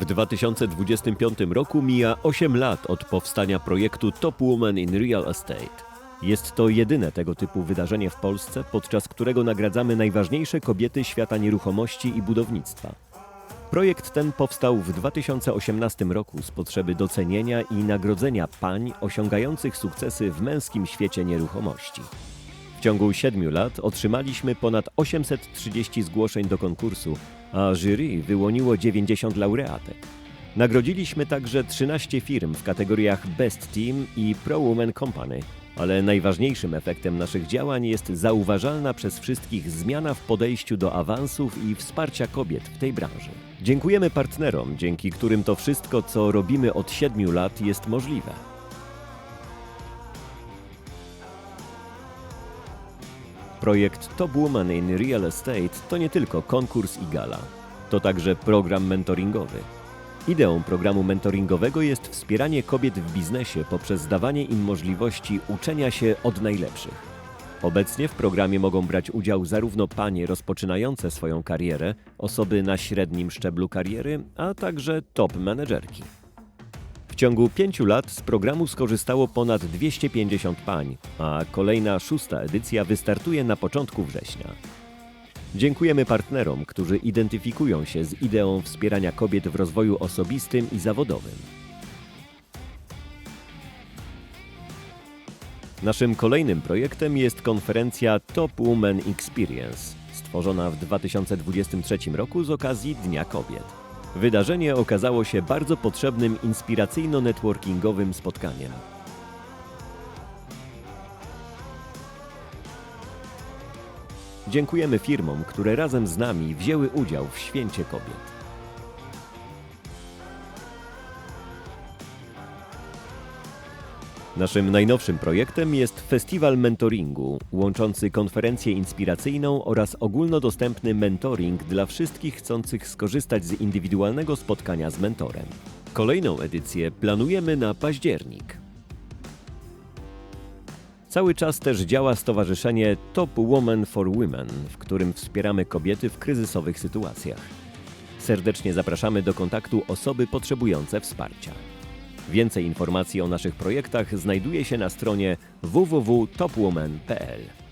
W 2025 roku mija 8 lat od powstania projektu Top Woman in Real Estate. Jest to jedyne tego typu wydarzenie w Polsce, podczas którego nagradzamy najważniejsze kobiety świata nieruchomości i budownictwa. Projekt ten powstał w 2018 roku z potrzeby docenienia i nagrodzenia pań osiągających sukcesy w męskim świecie nieruchomości. W ciągu siedmiu lat otrzymaliśmy ponad 830 zgłoszeń do konkursu, a jury wyłoniło 90 laureatek. Nagrodziliśmy także 13 firm w kategoriach Best Team i Pro Woman Company, ale najważniejszym efektem naszych działań jest zauważalna przez wszystkich zmiana w podejściu do awansów i wsparcia kobiet w tej branży. Dziękujemy partnerom, dzięki którym to wszystko, co robimy od 7 lat, jest możliwe. Projekt Top Woman in Real Estate to nie tylko konkurs i gala. To także program mentoringowy. Ideą programu mentoringowego jest wspieranie kobiet w biznesie poprzez dawanie im możliwości uczenia się od najlepszych. Obecnie w programie mogą brać udział zarówno panie rozpoczynające swoją karierę, osoby na średnim szczeblu kariery, a także top menedżerki. W ciągu pięciu lat z programu skorzystało ponad 250 pań, a kolejna szósta edycja wystartuje na początku września. Dziękujemy partnerom, którzy identyfikują się z ideą wspierania kobiet w rozwoju osobistym i zawodowym. Naszym kolejnym projektem jest konferencja Top Women Experience, stworzona w 2023 roku z okazji Dnia Kobiet. Wydarzenie okazało się bardzo potrzebnym inspiracyjno-networkingowym spotkaniem. Dziękujemy firmom, które razem z nami wzięły udział w Święcie Kobiet. Naszym najnowszym projektem jest Festiwal Mentoringu, łączący konferencję inspiracyjną oraz ogólnodostępny mentoring dla wszystkich chcących skorzystać z indywidualnego spotkania z mentorem. Kolejną edycję planujemy na październik. Cały czas też działa stowarzyszenie Top Woman for Women, w którym wspieramy kobiety w kryzysowych sytuacjach. Serdecznie zapraszamy do kontaktu osoby potrzebujące wsparcia. Więcej informacji o naszych projektach znajduje się na stronie www.topwoman.pl.